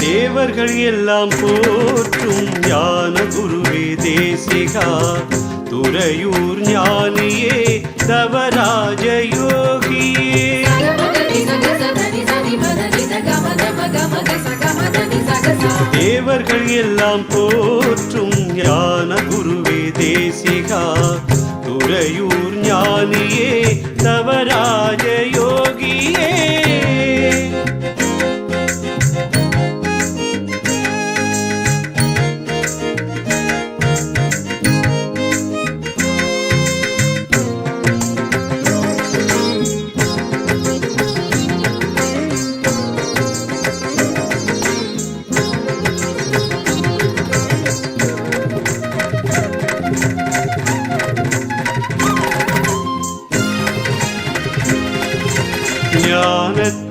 தேவர்கள் எல்லாம் போற்றும் ஞான குருவே தேசிகா. துறையூர் ஞானியே தவராஜ யோகியே தேவர்கள் எல்லாம் போற்றும் ஞான குருவே தேசிகா. துறையூர் ஞானியே தவராஜ யோகியே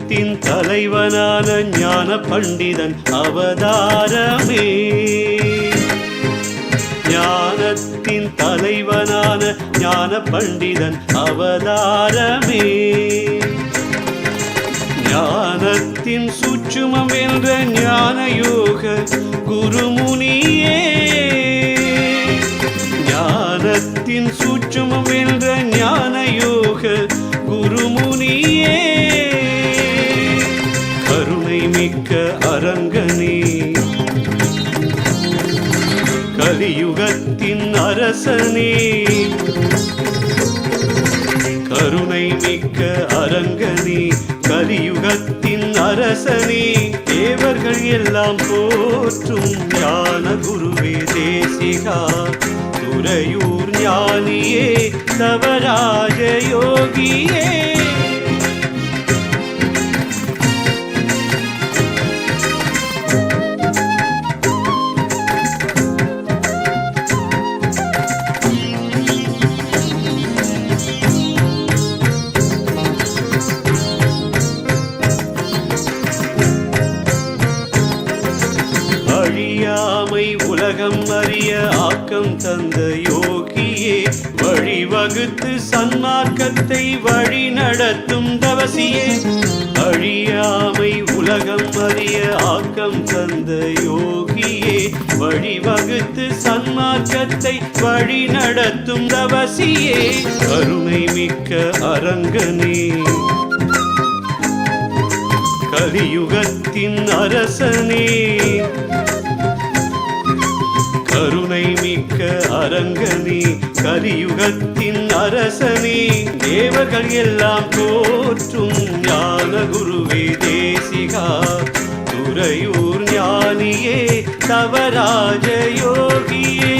ஞானத்தின் தலைவனான ஞான பண்டிதன் அவதாரமே. ஞானத்தின் தலைவனான ஞான பண்டிதன் அவதாரமே. ஞானத்தின் சுற்றுமம் என்ற ஞான யோக குருமுனியே. ஞானத்தின் சூட்சுமம் என்ற ஞான கலியுகத்தின் அரசனே. கருணை மிக்க அரங்கனே கலியுகத்தின் அரசனே. தேவர்கள் எல்லாம் போற்றும் ஞான குருவே தேசிகா. துறையூர் ஞானியே தவராஜ யோகியே. உலகம் அறிய ஆக்கம் தந்த யோகியே வழிவகுத்து சன்மார்க்கத்தை வழி நடத்தும் தவசியே. அழியாமை உலகம் அறிய ஆக்கம் தந்த யோகியே வழிவகுத்து சன்மார்க்கத்தை வழி நடத்தும் தவசியே. கருணை மிக்க அரங்கனே. கலியுகத்தின் அரசனே. தெய்வத்தின் அரசனே தேவர்கள் எல்லாம் போற்றும் ஞான குருவே தேசிகா துறையூர் ஞானியே தவராஜ யோகியே.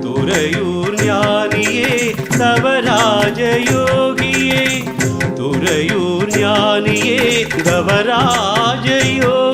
துறையூர் ஞானியே தவராஜ யோகியே. துறையூர் ஞானியே தவராஜ யோகி